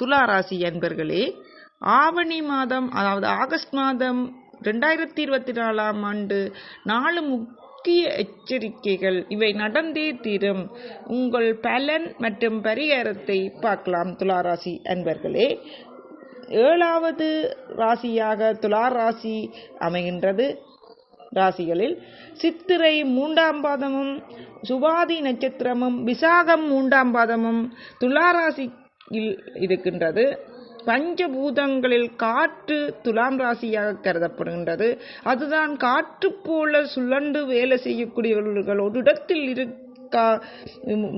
துலா ராசி அன்பர்களே ஆவணி மாதம் அதாவது ஆகஸ்ட் மாதம் ரெண்டாயிரத்தி இருபத்தி நாலாம் ஆண்டு நாலு முக்கிய எச்சரிக்கைகள். இவை நடந்தே தீரும். உங்கள் பலன் மற்றும் பரிகாரத்தை பார்க்கலாம் துளாராசி அன்பர்களே. ஏழாவது ராசியாக துலா ராசி அமைகின்றது. ராசிகளில் சித்திரை மூன்றாம் பாதமும் சுபாதி நட்சத்திரமும் விசாகம் மூன்றாம் பாதமும் துளாராசி இருக்கின்றது. பஞ்சபூதங்களில் காற்று துலாம் ராசியாக கருதப்படுகின்றது. அதுதான் காற்று போல சுழண்டு வேலை செய்யக்கூடியவர்கள் ஒரு இடத்தில் இருக்க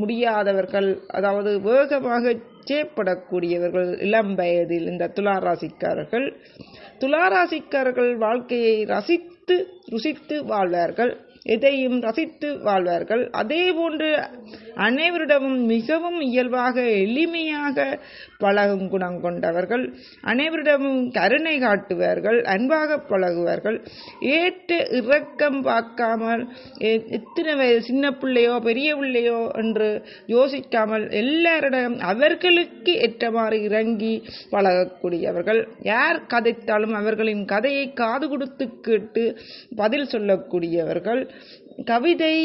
முடியாதவர்கள் அதாவது வேகமாக சேப்படக்கூடியவர்கள் இளம் வயதில் இந்த துளாராசிக்காரர்கள் துளாராசிக்காரர்கள் வாழ்க்கையை ரசித்து ருசித்து வாழ்வார்கள். எதையும் ரசித்து வாழ்வார்கள். அதே போன்று அனைவரிடமும் மிகவும் இயல்பாக எளிமையாக பழகும் குணம் கொண்டவர்கள். அனைவரிடமும் கருணை காட்டுவார்கள் அன்பாக பழகுவார்கள். ஏற்ற இறக்கம் பார்க்காமல் எத்தனை வயது சின்ன பிள்ளையோ பெரிய பிள்ளையோ என்று யோசிக்காமல் எல்லாரிடம் அவர்களுக்கு ஏற்றமாறு இறங்கி பழகக்கூடியவர்கள். யார் கதைத்தாலும் அவர்களின் கதையை காது கொடுத்து கேட்டு பதில் சொல்லக்கூடியவர்கள். கவிதை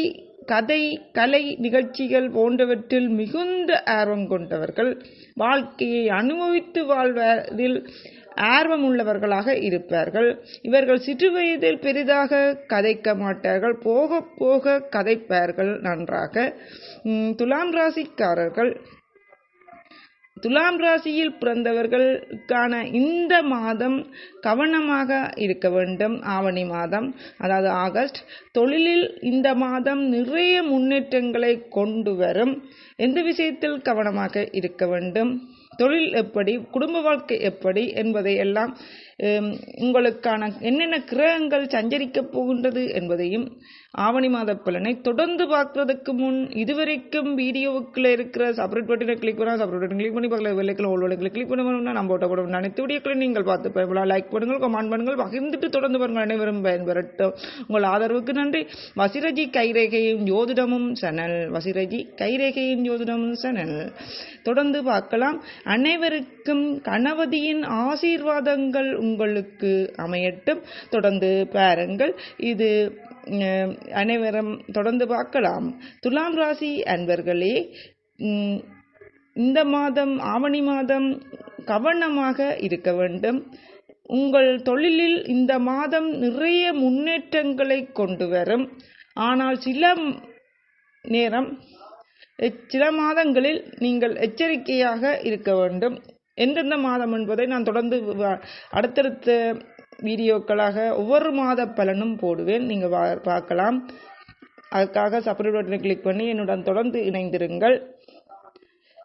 கதை கலை நிகழ்ச்சிகள் போன்றவற்றில் மிகுந்த ஆர்வம் கொண்டவர்கள் வாழ்க்கையை அனுபவித்து வாழ்வதில் ஆர்வம் உள்ளவர்களாக இருப்பார்கள். இவர்கள் சிறு வயதில் பெரிதாக கதைக்க மாட்டார்கள் போக போக கதைப்பார்கள் நன்றாக. துலாம் ராசிக்காரர்கள் துலாம் ராசியில் பிறந்தவர்களுக்கான இந்த மாதம் கவனமாக இருக்க வேண்டும். ஆவணி மாதம் அதாவது ஆகஸ்ட் தொழிலில் இந்த மாதம் நிறைய முன்னேற்றங்களை கொண்டு வரும். எந்த விஷயத்தில் கவனமாக இருக்க வேண்டும்? தொழில் எப்படி? குடும்ப வாழ்க்கை எப்படி? என்பதை எல்லாம் உங்களுக்கான என்னென்ன கிரகங்கள் சஞ்சரிக்கப் போகின்றது என்பதையும் ஆவணி மாத பலனை தொடர்ந்து பார்க்கறதுக்கு முன் இதுவரைக்கும் வீடியோவுக்குள்ள இருக்கிற சப்ரேட் பட்டினை கிளிக் பண்ணால் சப்ரேட் பட்டன் கிளிக் பண்ணி பார்க்கல வெள்ளைக்கில் ஓல் வெள்ளைக்கில் கிளிக் பண்ணணும்னா நம்ம கூட அனைத்து வீடியோக்களை நீங்கள் பார்த்து பயன்படா லைக் பண்ணுங்கள் கமெண்ட் பண்ணுங்கள் பகிர்ந்துட்டு தொடர்ந்து பாருங்கள். அனைவரும் பயன்பெறட்டும். உங்கள் ஆதரவுக்கு நன்றி. வசிரஜி கைரேகையும் ஜோதிடமும் சனல். வசிரஜி கைரேகையும் ஜோதிடமும் சனல். தொடர்ந்து பார்க்கலாம். அனைவருக்கும் கணவதியின் ஆசீர்வாதங்கள் உங்களுக்கு அமையட்டும். தொடர்ந்து பாருங்கள். இது அனைவரும் தொடர்ந்து பார்க்கலாம். துலாம் ராசி அன்பர்களே இந்த மாதம் ஆவணி மாதம் கவனமாக இருக்க வேண்டும். உங்கள் தொழிலில் இந்த மாதம் நிறைய முன்னேற்றங்களை கொண்டு வரும். ஆனால் சில நேரம் சில மாதங்களில் நீங்கள் எச்சரிக்கையாக இருக்க வேண்டும். எந்தெந்த மாதம் என்பதை நான் தொடர்ந்து அடுத்தடுத்த வீடியோக்களாக ஒவ்வொரு மாத பலனும் போடுவேன். நீங்கள் பார்க்கலாம். அதுக்காக சப்ரேட் பட்டனை கிளிக் பண்ணி என்னுடன் தொடர்ந்து இணைந்திருங்கள்.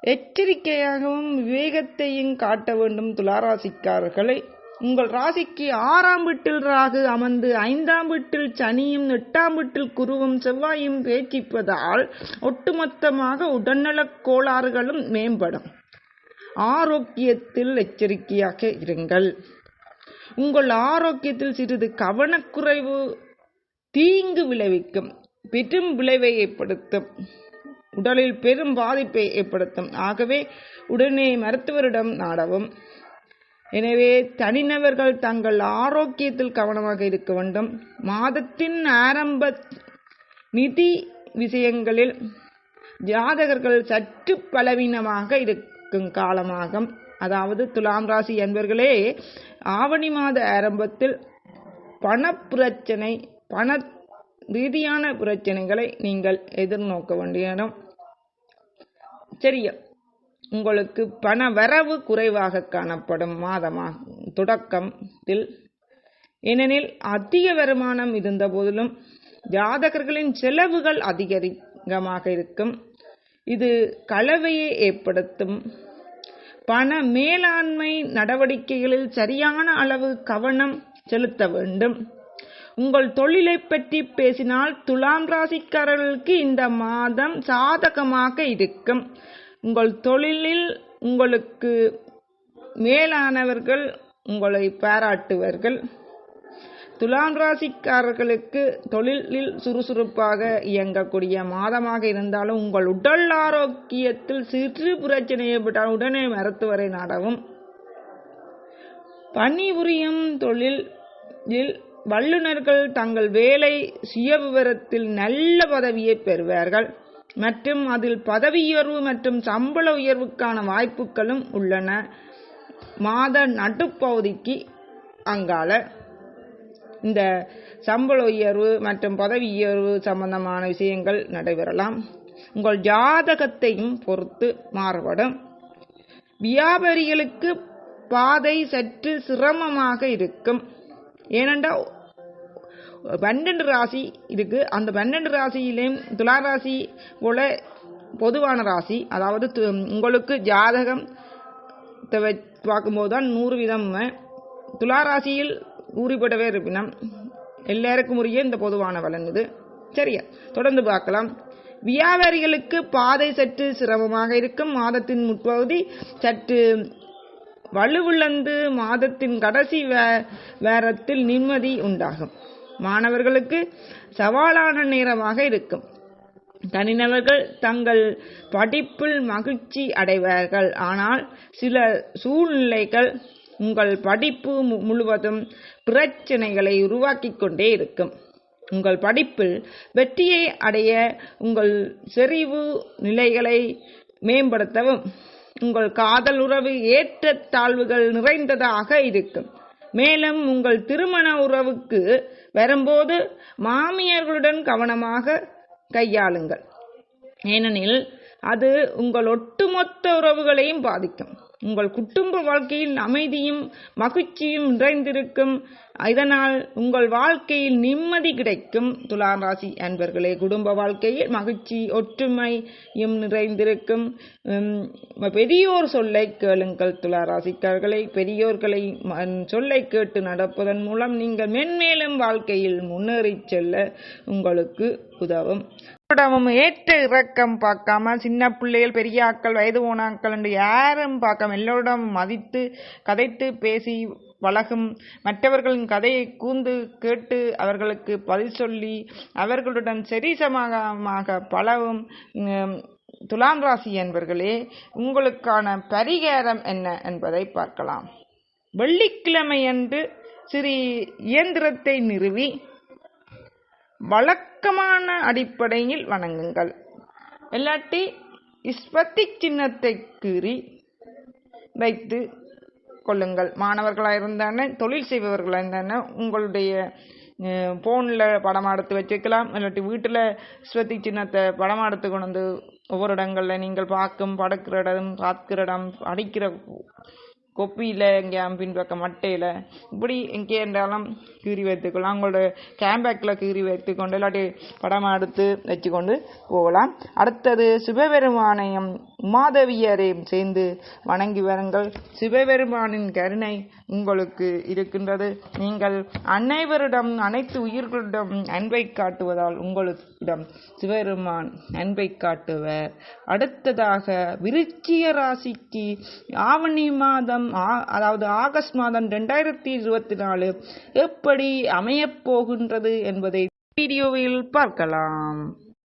எச்சரிக்கையாகவும் விவேகத்தையும் காட்ட வேண்டும் துளாராசிக்காரர்களை. உங்கள் ராசிக்கு ஆறாம் வீட்டில் ராகு அமர்ந்து ஐந்தாம் வீட்டில் சனியும் எட்டாம் வீட்டில் குருவும் செவ்வாயும் பேச்சிப்பதால் ஒட்டுமொத்தமாக உடல்நலக் கோளாறுகளும் மேம்படும். ஆரோக்கியத்தில் எச்சரிக்கையாக இருங்கள். உங்கள் ஆரோக்கியத்தில் சிறிது கவனக்குறைவு தீங்கு விளைவிக்கும். பெரும் விளைவை ஏற்படுத்தும். உடலில் பெரும் பாதிப்பை ஏற்படுத்தும். ஆகவே உடனே மருத்துவரிடம் நாடவும். எனவே தனிநபர்கள் தங்கள் ஆரோக்கியத்தில் கவனமாக இருக்க வேண்டும். மாதத்தின் ஆரம்ப நிதி விஷயங்களில் ஜாதகர்கள் சற்று பலவீனமாக இருக்கும் காலமாகும். அதாவது துலாம் ராசி என்பர்களே ஆவணி மாத ஆரம்பத்தில் பணப்பிரச்சனை பண ரீதியான பிரச்சனைகளை நீங்கள் எதிர்நோக்க வேண்டிய சரியா? உங்களுக்கு பண வரவு குறைவாக காணப்படும் மாதமாக தொடக்கத்தில். ஏனெனில் அதிக வருமானம் இருந்த போதிலும் ஜாதகர்களின் செலவுகள் அதிகமாக இருக்கும். இது கலவையை ஏற்படுத்தும். பண மேலாண்மை நடவடிக்கைகளில் சரியான அளவு கவனம் செலுத்த வேண்டும். உங்கள் தொழிலை பற்றி பேசினால் துலாம் ராசிக்காரர்களுக்கு இந்த மாதம் சாதகமாக இருக்கும். உங்கள் தொழிலில் உங்களுக்கு மேலானவர்கள் உங்களை பாராட்டுவார்கள். துலாம் ராசிக்காரர்களுக்கு தொழிலில் சுறுசுறுப்பாக இயங்கக்கூடிய மாதமாக இருந்தாலும் உங்கள் உடல் ஆரோக்கியத்தில் சிறு பிரச்சனை ஏற்பட்டால் உடனே மருத்துவரை நாடவும். பணிபுரியும் தொழிலில் வல்லுநர்கள் தங்கள் வேலை சுயவிவரத்தில் நல்ல பதவியை பெறுவார்கள். மற்றும் அதில் பதவியுயர்வு மற்றும் சம்பள உயர்வுக்கான வாய்ப்புகளும் உள்ளன. மாத நடுப்பகுதிக்கு அங்கால இந்த சம்பள உயர்வு மற்றும் பதவி உயர்வு சம்பந்தமான விஷயங்கள் நடைபெறலாம். உங்கள் ஜாதகத்தையும் பொறுத்து மாறுபடும். வியாபாரிகளுக்கு பாதை சற்று சிரமமாக இருக்கும். ஏனென்றால் பன்னெண்டு ராசி இருக்கு. அந்த பன்னெண்டு ராசியிலேயும் துலா ராசி போல பொதுவான ராசி. அதாவது து- உங்களுக்கு ஜாதகம் பார்க்கும்போது தான் நூறு விதம் துலா ராசியில் ஊறிப்படவே இருப்பினம் எல்லாருக்கும் உரிய இந்த பொதுவான பலன் இது. சரியா? தொடர்ந்து பார்க்கலாம். வியாபாரிகளுக்கு பாதை சற்று சிரமமாக இருக்கும். மாதத்தின் முற்பகுதி சற்று வலுவிழந்து மாதத்தின் கடைசி வே- வாரத்தில் நிம்மதி உண்டாகும். மாணவர்களுக்கு சவாலான நேரமாக இருக்கும். தனிநபர்கள் தங்கள் படிப்பில் மகிழ்ச்சி அடைவார்கள். ஆனால் சில சூழ்நிலைகள் உங்கள் படிப்பு முழுவதும் பிரச்சனைகளை உருவாக்கி கொண்டே இருக்கும். உங்கள் படிப்பில் வெற்றியை அடைய உங்கள் செறிவு நிலைகளை மேம்படுத்தவும். உங்கள் காதல் உறவு ஏற்ற தாழ்வுகள் நிறைந்ததாக இருக்கும். மேலும் உங்கள் திருமண உறவுக்கு வரும்போது மாமியார்களுடன் கவனமாக கையாளுங்கள். ஏனெனில் அது உங்கள் ஒட்டுமொத்த உறவுகளையும் பாதிக்கும். உங்கள் குடும்ப வாழ்க்கையில் அமைதியும் மகிழ்ச்சியும் நிறைந்திருக்கும். இதனால் உங்கள் வாழ்க்கையில் நிம்மதி கிடைக்கும். துலாம் ராசி அன்பர்களே குடும்ப வாழ்க்கையில் மகிழ்ச்சி ஒற்றுமையும் நிறைந்திருக்கும். பெரியோர் சொல்லை கேளுங்கள் துலா ராசிக்காரர்களை. பெரியோர்களை சொல்லை கேட்டு நடப்பதன் மூலம் நீங்கள் மென்மேலும் வாழ்க்கையில் முன்னேறிச் செல்ல உங்களுக்கு உதவும். இடமும் ஏற்ற இறக்கம் பார்க்காம சின்ன பிள்ளைகள் பெரியாக்கள் வயது ஓனாக்கள் என்று யாரும் பார்க்காம எல்லோரிடம் மதித்து கதைத்து பேசி பழகும் மற்றவர்களின் கதையை கூந்து கேட்டு அவர்களுக்கு பதில் சொல்லி அவர்களுடன் சரிசமமாக பழவும் துலாம் ராசி என்பர்களே உங்களுக்கான பரிகாரம் என்ன என்பதை பார்க்கலாம். வெள்ளிக்கிழமையன்று சிறு இயந்திரத்தை நிறுவி வழக்கமான அடிப்படையில் வணங்குங்கள். இல்லாட்டி ஸ்பத்திக் சின்னத்தை கீறி வைத்து கொள்ளுங்கள். மாணவர்களாக இருந்தானே தொழில் செய்பவர்களாக இருந்தானே உங்களுடைய ஃபோனில் படம் எடுத்து வச்சுக்கலாம். இல்லாட்டி வீட்டில் ஸ்வத்திக் சின்னத்தை படம் எடுத்து கொண்டு வந்து ஒவ்வொரு இடங்களில் நீங்கள் பார்க்கும் படுக்கிற இடம் பார்க்கிற இடம் அடிக்கிற கொப்பியில் எங்கேயாம் பின்பக்க மட்டையில். இப்படி எங்கே இருந்தாலும் கீறி வைத்துக்கொள்ளலாம் அவங்களோட கேம்பேக்கில் கீறி வைத்துக்கொண்டு இல்லாட்டி படமாக எடுத்து வச்சுக்கொண்டு போகலாம். அடுத்தது சிவபெருமானையும் உமாதேவியரையும் சேர்ந்து வணங்கி வருங்கள். சிவபெருமானின் கருணை உங்களுக்கு இருக்கின்றது. நீங்கள் அனைவரிடம் அனைத்து உயிர்களிடம் அன்பை காட்டுவதால் உங்களிடம் சிவபெருமான் அன்பை காட்டுவர். அடுத்ததாக விருச்சிய ராசிக்கு ஆவணி மாதம் மாதம் அதாவது ஆகஸ்ட் மாதம் ரெண்டாயிரத்தி இருபத்தி நாலு எப்படி அமையப் போகின்றது என்பதை வீடியோவில் பார்க்கலாம்.